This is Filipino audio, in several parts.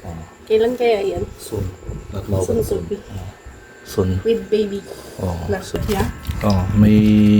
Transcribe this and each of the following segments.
Oh, Kailan kaya yan? soon. Not now, Soon, but soon. soon. Soon. With baby. Oh, Na. soon. Yeah? Oh, may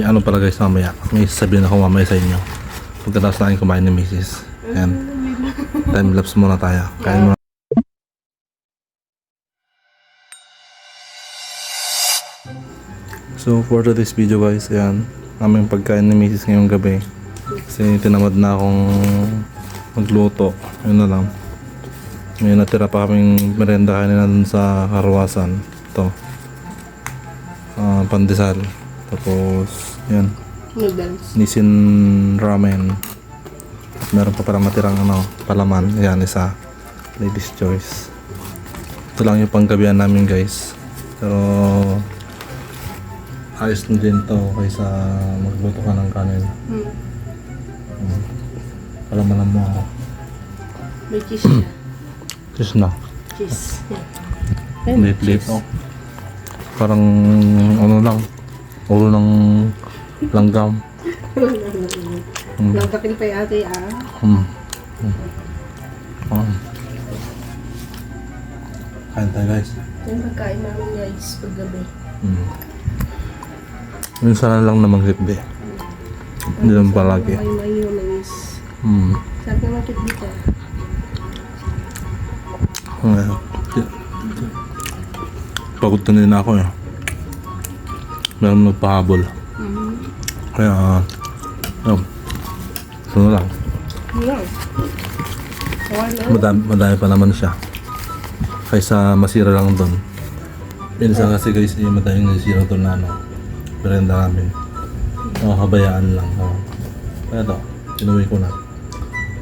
ano pala guys mamaya. May sasabihin ako mamaya sa inyo. Pagkatapos natin kumain ni Mrs. Ayan. Time lapse muna tayo. Kain muna. So for today's video guys, ayan. Aming pagkain ni Mrs. ngayong gabi. Kasi tinamad na akong magluto. Yun na lang. May natira pa kaming merenda kanina dun sa karwasan. Ito. Ah, pandesal. Tapos, yan. Noodles. Nissin ramen. At meron pa parang matirang ano, palaman. Yan, isa. Ladies choice. Ito lang yung panggabihan namin guys. Pero, ayos na din to kaysa magluto ka ng kanin. Hmm. Palaman mo ako. May cheese Just na. cheese. Yeah. Late-late. cheese. Oh. Parang, ano lang, ulo ng langgam. Mm. Nagkapil pa yung ate ah. Hmm. Hmm. Oh. Kain tayo guys. Yung pagkain namin guys paggabi. Hmm. Minsan na lang naman kitbe. Hindi naman palagi. May mayonnaise. Hmm. Sarap naman kit dito. Well, Pagod na din ako eh. Meron nagpahabol. Mm-hmm. Kaya, uh, ito na lang. Yeah. Madami, madami pa naman siya. Kaysa masira lang doon. Minsan kasi guys, eh, madaming nasira doon na ano, merenda namin. Nakakabayaan lang. Oh. Kaya to, inuwi ko na.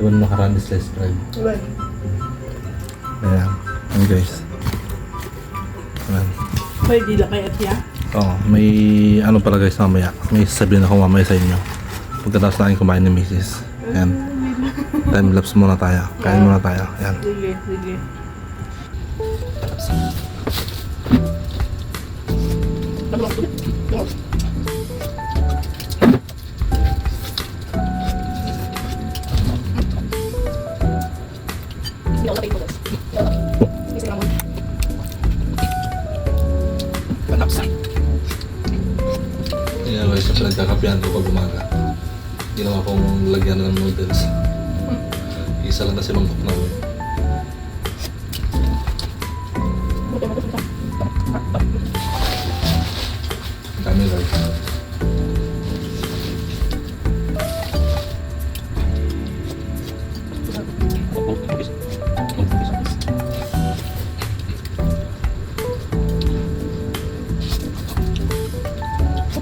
Diba is slice bread. Diba? Ayan. Ayan guys. Ayan. Pwede lang kaya tiya. Oh, may ano pala guys mamaya. May sasabihin ako mamaya sa inyo. Pagkatapos natin kumain ni Mrs. Ayan. Time lapse muna tayo. Kain muna tayo. Ayan. Sige, sige. Yeah, guys, pinagkakapihan ko pag umaga. Ginawa kong lagyan ng noodles. Isa lang kasi mangkok namin. Kami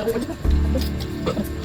我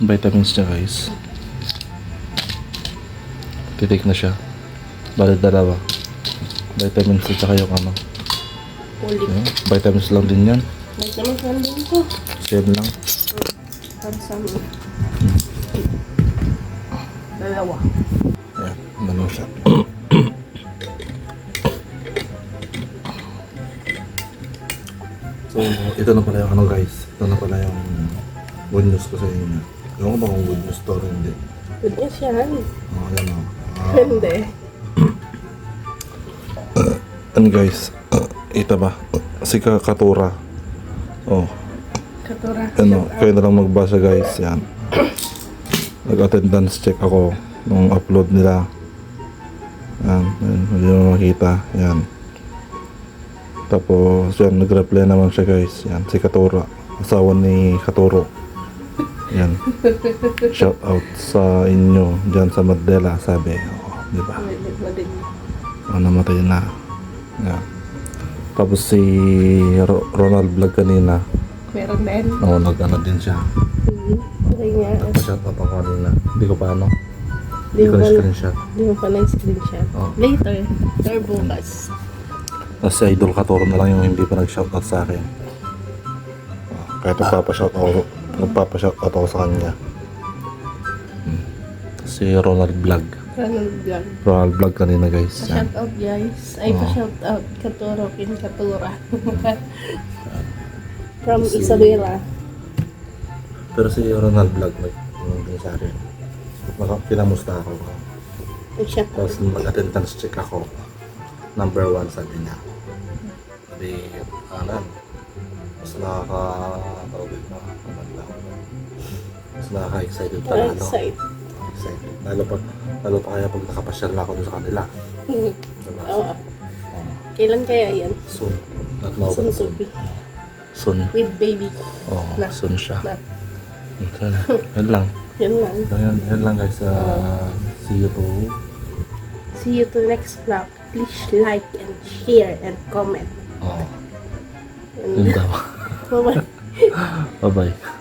Vitamins niya guys. Titik na siya. Bali dalawa. Vitamins at saka yung ano. ulit. Yun. Vitamins lang din yan. May naman sandin ko. Share lang. Para sa amin. Dalawa. Ayan, dalawa siya. so, ito na pala yung ano guys. Ito na pala yung good news ko sa inyo. Ewan ko ba kung good news to or hindi. Good news yan. Oh, ayan o. Ah, Hindi. ano guys, ito ba? Si Ka- Katura. Oh, Katura. ano, kayo na lang magbasa guys. Yan. Nag-attendance check ako nung upload nila. Yan, yan, hindi mo makita. Yan. Tapos, yan, nag-reply naman siya guys. Yan, si Katura. Asawa ni Katuro. Yan. Shout out sa inyo dyan sa Mandela, sabi. Oh, di ba? Oh, namatay na. Yan. Tapos si Ro- Ronald Vlog kanina. Meron din. Oo, nag-ano din siya. Mhm. Okay nga. Nagpa-shout out ako kanina. Hindi ko pa ano. Di Hindi ko mo na pa, screenshot. di mo pa na-screenshot. Oh. Later. Or bukas. Tapos si Idol Katoro na lang yung hindi pa nag-shout out sa akin. Oh, kahit nagpapa-shout out, nagpapa-shout out ako sa kanya. Hmm. Si Ronald Vlog. Ronald Vlog. Ronald Vlog kanina guys. Yan. Pa-shout out guys. Ay, Oh. pa-shout out. Katuro, kin Katura. From Si- Isabela. Pero si Ronald Vlog nag nag din sa akin. Pinamusta ako. Tapos mag-attendance check ako. Number one sabi niya. Sabi, ano, mas nakaka... tawag dito, ano lang. Mas nakaka-excited pa ano. Excited. Excited. Lalo pa, lalo pa kaya pag nakapasyal na ako dun sa kanila. Diba? Oo. Kailan kaya yan? Soon. Not now, but soon. Sunsubi. Soon. With baby. Oo, Na. soon siya. Na. Yun, yun lang. Yun lang. Yun, yun lang guys. Uh, see you to See you to next vlog. Please like and share and comment. Oh, yun daw. bye-bye. Bye-bye.